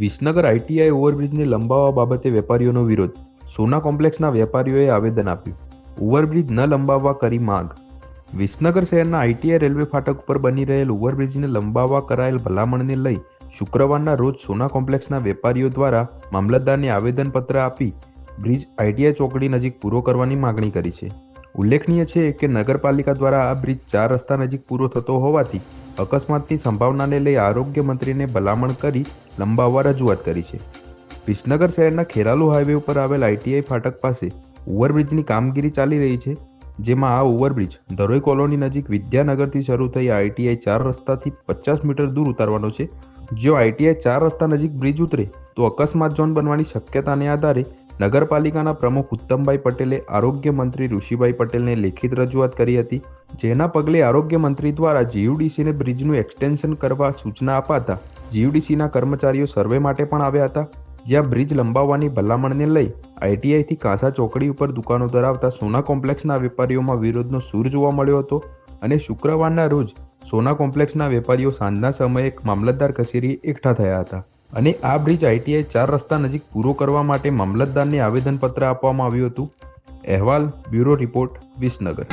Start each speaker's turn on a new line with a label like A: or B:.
A: Visnagar ITI ઓવરબ્રિજને લંબાવવા બાબતે વેપારીઓનો વિરોધ. સોના કોમ્પ્લેક્સના વેપારીઓએ આવેદન આપ્યું. ઓવરબ્રિજ ન લંબાવવા કરી માંગ. વિસનગર શહેરના આઈટીઆઈ રેલવે ફાટક ઉપર બની રહેલ ઓવરબ્રિજને લંબાવવા કરાયેલ ભલામણને લઈ શુક્રવારના રોજ સોના કોમ્પ્લેક્સના વેપારીઓ દ્વારા મામલતદારને આવેદનપત્ર આપી બ્રિજ આઈટીઆઈ ચોકડી નજીક પૂરો કરવાની માગણી કરી છે. ઉલ્લેખનીય છે કે નગરપાલિકા દ્વારા આ બ્રિજ ચાર રસ્તા નજીક પૂરો થતો હોવાથી અકસ્માતની સંભાવનાને લઈ આરોગ્ય મંત્રીને ભલામણ કરી લંબાવવા રજૂઆત કરી છે. વિસનગર શહેરના ખેરાલુ હાઈવે ઉપર આવેલ આઈટીઆઈ ફાટક પાસે ઓવરબ્રિજની કામગીરી ચાલી રહી છે, જેમાં આ ઓવરબ્રિજ ધરોઈ કોલોની નજીક વિદ્યાનગરથી શરૂ થઈ આઈટીઆઈ ચાર રસ્તાથી પચાસ મીટર દૂર ઉતારવાનો છે. જો આઈટીઆઈ ચાર રસ્તા નજીક બ્રિજ ઉતરે, તો અકસ્માત ઝોન બનવાની શક્યતાને આધારે નગરપાલિકાના પ્રમુખ ઉત્તમભાઈ પટેલે આરોગ્ય મંત્રી ઋષિભાઈ પટેલને લેખિત રજૂઆત કરી હતી. જેના પગલે આરોગ્ય મંત્રી દ્વારા જીયુડીસીને બ્રિજનું એક્સટેન્શન કરવા સૂચના અપાતા જીયુડીસીના કર્મચારીઓ સર્વે માટે પણ આવ્યા હતા. જ્યાં બ્રિજ લંબાવવાની ભલામણને લઈ આઈટીઆઈથી કાંસા ચોકડી ઉપર દુકાનો ધરાવતા સોના કોમ્પ્લેક્સના વેપારીઓમાં વિરોધનો સૂર જોવા મળ્યો હતો અને શુક્રવારના રોજ સોના કોમ્પ્લેક્સના વેપારીઓ સાંજના સમયે મામલતદાર કચેરીએ એકઠા થયા હતા. અને આ બ્રિજ આઈટીઆઈ ચાર રસ્તા નજીક પૂરો કરવા માટે મામલતદારને આવેદનપત્ર આપવામાં આવ્યું હતું. અહેવાલ, બ્યુરો રિપોર્ટ, વિસનગર.